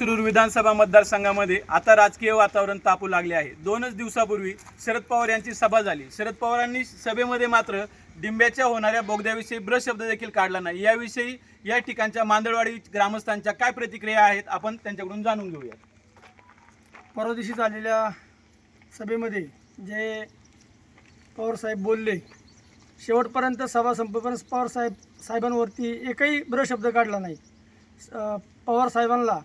शिरूर विधानसभा मतदारसंघामध्ये आता राजकीय वातावरण तापू लागले आहे. दोनच दिवसापूर्वी शरद पवार यांची सभा झाली. शरद पवारांनी सभेमध्ये मात्र डिंब्याच्या होणाऱ्या बोगद्याविषयी ब्रशब्द देखील काढला नाही. याविषयी या ठिकाणच्या मांदळवाडी ग्रामस्थांच्या काय प्रतिक्रिया आहेत आपण त्यांच्याकडून जाणून घेऊया परवा दिवशी झालेल्या सभेमध्ये जे पवारसाहेब बोलले शेवटपर्यंत सभा संपेपर्यंत पवारसाहेब साहेबांवरती एकही ब्रशब्द काढला नाही. पवार साहेबांना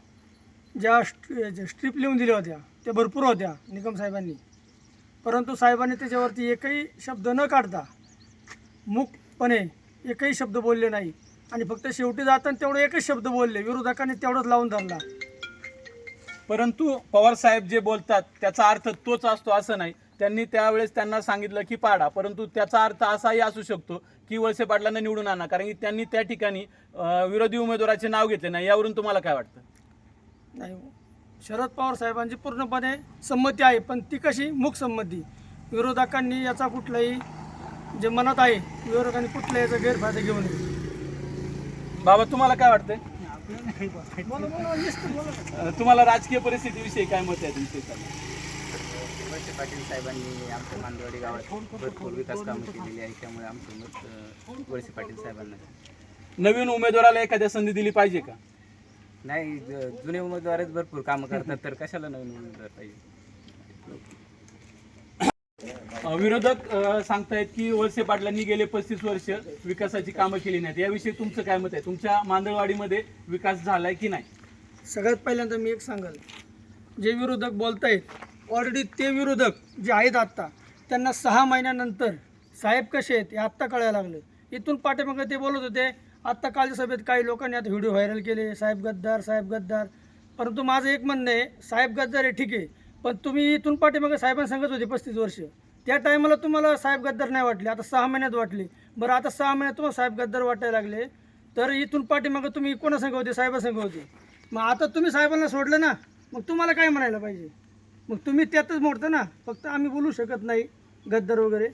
ज्या स्ट्रीप ज्या लिहून दिल्या होत्या त्या भरपूर होत्या निकम साहेबांनी. परंतु साहेबांनी त्याच्यावरती एकही शब्द न काढता मूकपणे एकही शब्द बोलले नाही. आणि फक्त शेवटी जाताना तेवढं एकच शब्द बोलले विरोधकांनी तेवढंच लावून धरला. परंतु पवार साहेब जे बोलतात त्याचा अर्थ तोच असतो असं नाही. त्यांनी त्यावेळेस त्यांना सांगितलं की पाडा परंतु त्याचा अर्थ असाही असू शकतो की वळसे पाटलांना निवडून आणा कारण की त्यांनी त्या ठिकाणी विरोधी उमेदवाराचे नाव घेतले नाही. यावरून तुम्हाला काय वाटतं? नाही शरद पवार साहेबांची पूर्णपणे संमती आहे पण ती कशी? मूक संमती. विरोधकांनी याचा कुठलाही जे मनात आहे विरोधकांनी कुठल्या याचा गैरफायदा घेऊ नये. बाबा तुम्हाला काय वाटतंय? अं, तुम्हाला राजकीय परिस्थितीविषयी काय मत आहे तुमचे वळसे पाटील साहेबांनी आमच्या मांदवाडी गावात भरपूर विकास कामं केलेली आहे त्यामुळे आमचं मत अ, वळसे पाटील साहेबांना. आहे. नवीन उमेदवाराला एखाद्या संधी दिली पाहिजे का? नाही ज- जुने उमेदवारच भरपूर कामं करतात तर कशाला नवीन उमेदवार पाहिजे? अं, विरोधक अं, सांगतायत की वळसे पाटलांनी गेले पस्तीस वर्ष विकासाची कामं केली नाहीत. याविषयी तुमचं काय मत आहे? तुमच्या मांदळवाडीमध्ये विकास झालाय की नाही? सगळ्यात पहिल्यांदा मी एक सांगाल. जे विरोधक बोलत आहेत ऑलरेडी ते विरोधक जे आहेत आत्ता त्यांना सहा महिन्यानंतर साहेब कसे आहेत हे आत्ता कळायला लागलं. इथून पाठीमागं ते बोलत होते आत्ता कालच्या सभेत काही लोकांनी आता व्हिडिओ व्हायरल केले साहेब गद्दार साहेब गद्दार. परंतु माझं एक म्हणणं आहे साहेब गद्दार आहे ठीक आहे पण तुम्ही इथून पाठीमागं साहेबांना सांगत होते पस्तीस वर्ष. त्या टायमाला तुम्हाला साहेब गद्दार नाही वाटले आता सहा महिन्यात वाटले. बरं आता सहा महिन्यात तुम्हाला साहेब गद्दार वाटायला लागले. तर इथून पाठीमागं तुम्ही कोणा संघ होते साहेबा संघ होते? मग आता तुम्ही साहेबांना सोडलं ना मग तुम्हाला काय म्हणायला पाहिजे? मग तुम्ही त्यातच मोडता ना फक्त आम्ही बोलू शकत नाही गद्दार वगैरे.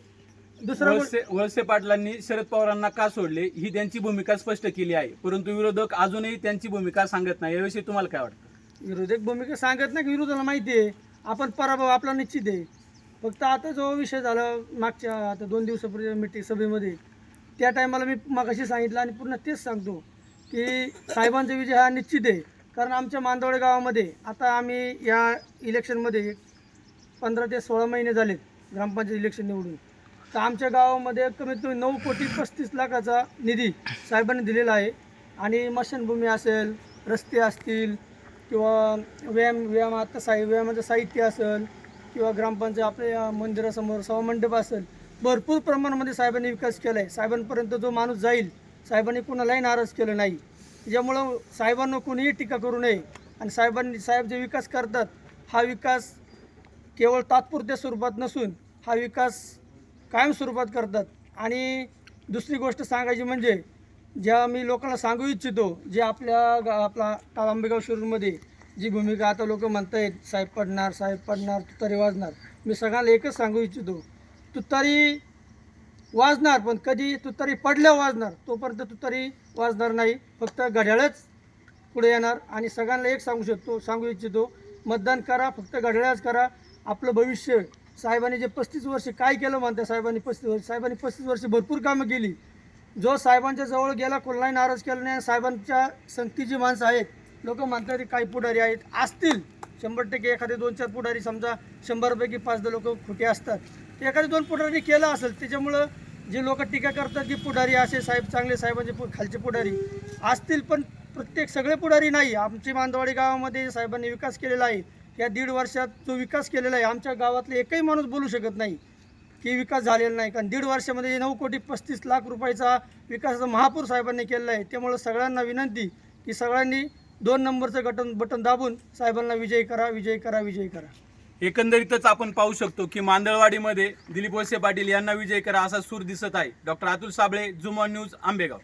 दुसरा वळसे वळसे पाटलांनी शरद पवारांना का सोडले? ही त्यांची भूमिका स्पष्ट केली आहे. परंतु विरोधक अजूनही त्यांची भूमिका सांगत नाही. याविषयी तुम्हाला काय वाटतं? विरोधक भूमिका सांगत नाही की विरोधाला माहिती आहे. आपण पराभव आपला निश्चित आहे. फक्त आता जो विषय झाला मागच्या आता दोन दिवसापूर्वी मीटिंग सभेमध्ये त्या टायमाला मी मगाशी सांगितलं आणि पुन्हा तेच सांगतो की साहेबांचा विजय हा निश्चित आहे. कारण आमच्या मांदवडे गावामध्ये आता आम्ही या इलेक्शनमध्ये पंधरा ते सोळा महिने झालेत ग्रामपंचायत इलेक्शन निवडून. तर आमच्या गावामध्ये कमीत कमी नऊ कोटी पस्तीस लाखाचा निधी साहेबांनी दिलेला आहे. आणि मशानभूमी असेल रस्ते असतील किंवा व्यायाम व्यायाम आता साहि व्यायामाचं साहित्य असेल किंवा ग्रामपंचायत आपल्या मंदिरासमोर सभामंडप असेल भरपूर प्रमाणामध्ये साहेबांनी विकास केला आहे साहेबांपर्यंत जो माणूस जाईल साहेबांनी कुणालाही नाराज केलं नाही. त्याच्यामुळं साहेबांना कोणीही टीका करू नये. आणि साहेबांनी साहेब जे विकास करतात हा विकास केवळ तात्पुरत्या स्वरूपात नसून हा विकास कायम स्वरूपात करतात. आणि दुसरी गोष्ट सांगायची म्हणजे ज्या मी लोकांना सांगू इच्छितो जे आपल्या गा आपला टा- आंबेगाव शिरूरमध्ये जी भूमिका आता लोक म्हणत आहेत साहेब पडणार साहेब पडणार तुतारी वाजणार मी सगळ्यांना एकच सांगू इच्छितो. तुतारी वाजणार पण कधी तुतारी पडल्या वाजणार तोपर्यंत तुतारी वाजणार नाही. फक्त घड्याळच पुढे येणार. आणि सगळ्यांना एक सांगू शकतो सांगू इच्छितो मतदान करा फक्त घड्याळच करा. आपलं भविष्य साहेबांनी जे पस्तीस वर्ष काय केलं म्हणतात साहेबांनी पस्तीस वर्ष साहेबांनी पस्तीस वर्ष भरपूर कामं केली. जो साहेबांच्या जवळ गेला कोणालाही नाराज केला नाही. साहेबांच्या संगतीची माणसं आहेत लोक म्हणतात की काही पुढारी आहेत असतील. शंभर टक्के एखादे दोन चार पुढारी समजा शंभरपैकी पाच दहा लोक खोटे असतात. ते एखादे दोन पुढारी केलं असेल त्याच्यामुळं जे लोक टीका करतात की पुढारी असे साहेब चांगले साहेबांचे म्हणजे पु खालचे पुढारी. असतील पण प्रत्येक सगळे पुढारी नाही. आमची मांदवाडी गावामध्ये साहेबांनी विकास केलेला आहे. या दीड वर्षात जो विकास केलेला आहे आमच्या गावातले एकही माणूस बोलू शकत नाही की विकास झालेला नाही. कारण दीड वर्षामध्ये नऊ कोटी पस्तीस लाख रुपयाचा विकासाचा महापूर साहेबांनी केलेला आहे त्यामुळं सगळ्यांना विनंती की सगळ्यांनी दोन नंबरचं बटन बटन दाबून साहेबांना विजयी करा विजयी करा विजयी करा. एकंदरीतच आपण पाहू शकतो की मांदळवाडीमध्ये दिलीप वळसे पाटील यांना विजय करा असा सूर दिसत आहे. डॉक्टर अतुल साबळे जुमॉन न्यूज आंबेगाव.